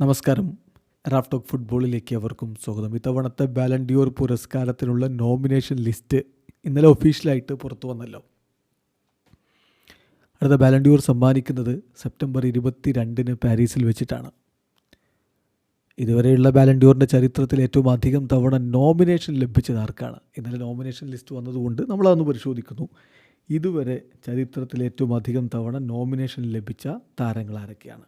നമസ്കാരം. റാഫ്ടോക്ക് ഫുട്ബോളിലേക്ക് അവർക്കും സ്വാഗതം. ഇത്തവണത്തെ ബാലൻഡിയോർ പുരസ്കാരത്തിനുള്ള നോമിനേഷൻ ലിസ്റ്റ് ഇന്നലെ ഒഫീഷ്യലായിട്ട് പുറത്തു വന്നല്ലോ. അടുത്ത ബാലൻഡിയോർ സമ്മാനിക്കുന്നത് സെപ്റ്റംബർ ഇരുപത്തി രണ്ടിന് പാരീസിൽ വെച്ചിട്ടാണ്. ഇതുവരെയുള്ള ബാലൻഡിയോറിന്റെ ചരിത്രത്തിൽ ഏറ്റവും അധികം തവണ നോമിനേഷൻ ലഭിച്ചത് ആർക്കാണ്? ഇന്നലെ നോമിനേഷൻ ലിസ്റ്റ് വന്നതുകൊണ്ട് നമ്മളതൊന്ന് പരിശോധിക്കുന്നു. ഇതുവരെ ചരിത്രത്തിൽ ഏറ്റവും അധികം തവണ നോമിനേഷൻ ലഭിച്ച താരങ്ങൾ ആരൊക്കെയാണ്?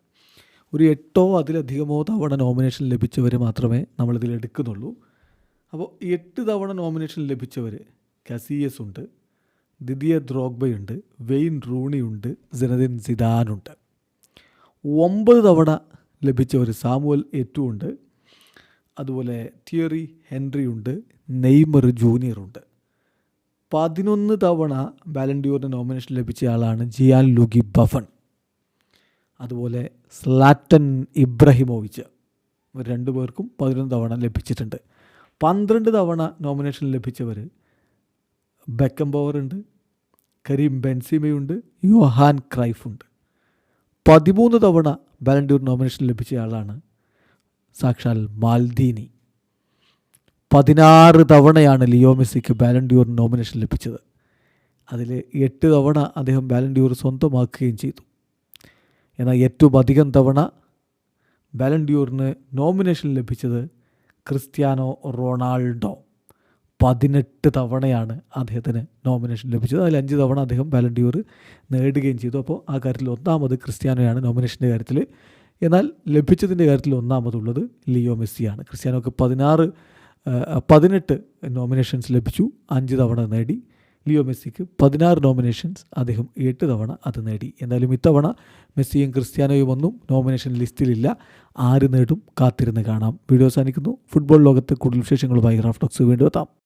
ഒരു എട്ടോ അതിലധികമോ തവണ നോമിനേഷൻ ലഭിച്ചവർ മാത്രമേ നമ്മളിതിൽ എടുക്കുന്നുള്ളൂ. അപ്പോൾ എട്ട് തവണ നോമിനേഷൻ ലഭിച്ചവർ കസീയസ് ഉണ്ട് ദിദിയ ദ്രോഗ്ബയുണ്ട് വെയിൻ റൂണിയുണ്ട് ജനദിൻ സിദാനുണ്ട് ഒമ്പത് തവണ ലഭിച്ചവർ സാമുവൽ എറ്റു ഉണ്ട് അതുപോലെ തിയറി ഹെൻറി ഉണ്ട് നെയ്മർ ജൂനിയർ ഉണ്ട്. പതിനൊന്ന് തവണ ബാലൻഡിയോറിന് നോമിനേഷൻ ലഭിച്ച ആളാണ് ജിയാൻ ലുഗി ബഫൺ. അതുപോലെ സ്ലാറ്റൻ ഇബ്രാഹിമോവിച്ച് രണ്ടു പേർക്കും പതിനൊന്ന് തവണ ലഭിച്ചിട്ടുണ്ട്. പന്ത്രണ്ട് തവണ നോമിനേഷൻ ലഭിച്ചവർ ബെക്കം ഉണ്ട് കരീം ബെൻസിമയുണ്ട് യുഹാൻ ക്രൈഫുണ്ട് പതിമൂന്ന് തവണ ബാലൻഡൂർ നോമിനേഷൻ ലഭിച്ച ആളാണ് സാക്ഷാൽ മാൽദീനി. പതിനാറ് തവണയാണ് ലിയോ മെസ്സിക്ക് ബാലൻഡ്യൂർ നോമിനേഷൻ ലഭിച്ചത്. അതിൽ എട്ട് തവണ അദ്ദേഹം ബാലൻഡ്യൂർ സ്വന്തമാക്കുകയും ചെയ്തു. എന്നാൽ ഏറ്റവും അധികം തവണ ബാലൻഡ്യൂറിന് നോമിനേഷൻ ലഭിച്ചത് ക്രിസ്ത്യാനോ റൊണാൾഡോ. പതിനെട്ട് തവണയാണ് അദ്ദേഹത്തിന് നോമിനേഷൻ ലഭിച്ചത്. അതിൽ അഞ്ച് തവണ അദ്ദേഹം ബാലൻഡ്യൂർ നേടുകയും ചെയ്തു. അപ്പോൾ ആ കാര്യത്തിൽ ഒന്നാമത് ക്രിസ്ത്യാനോയാണ് നോമിനേഷന്റെ കാര്യത്തിൽ. എന്നാൽ ലഭിച്ചതിന്റെ കാര്യത്തിൽ ഒന്നാമതുള്ളത് ലിയോ മെസ്സിയാണ്. ക്രിസ്ത്യാനോക്ക് പതിനാറ് പതിനെട്ട് നോമിനേഷൻസ് ലഭിച്ചു. അഞ്ച് തവണ നേടി. ലിയോ മെസ്സിക്ക് പതിനാറ് നോമിനേഷൻസ് അദ്ദേഹം എട്ട് തവണ അത് നേടി. എന്നാലും ഇത്തവണ മെസ്സിയും ക്രിസ്ത്യാനോയും ഒന്നും നോമിനേഷൻ ലിസ്റ്റിലില്ല. ആര് നേടും കാത്തിരുന്ന് കാണാം. വീഡിയോ അവസാനിക്കുന്നു. ഫുട്ബോൾ ലോകത്ത് കൂടുതൽ വിശേഷങ്ങളുമായി റാഫ്റ്റോക്സ് വീണ്ടും എത്താം.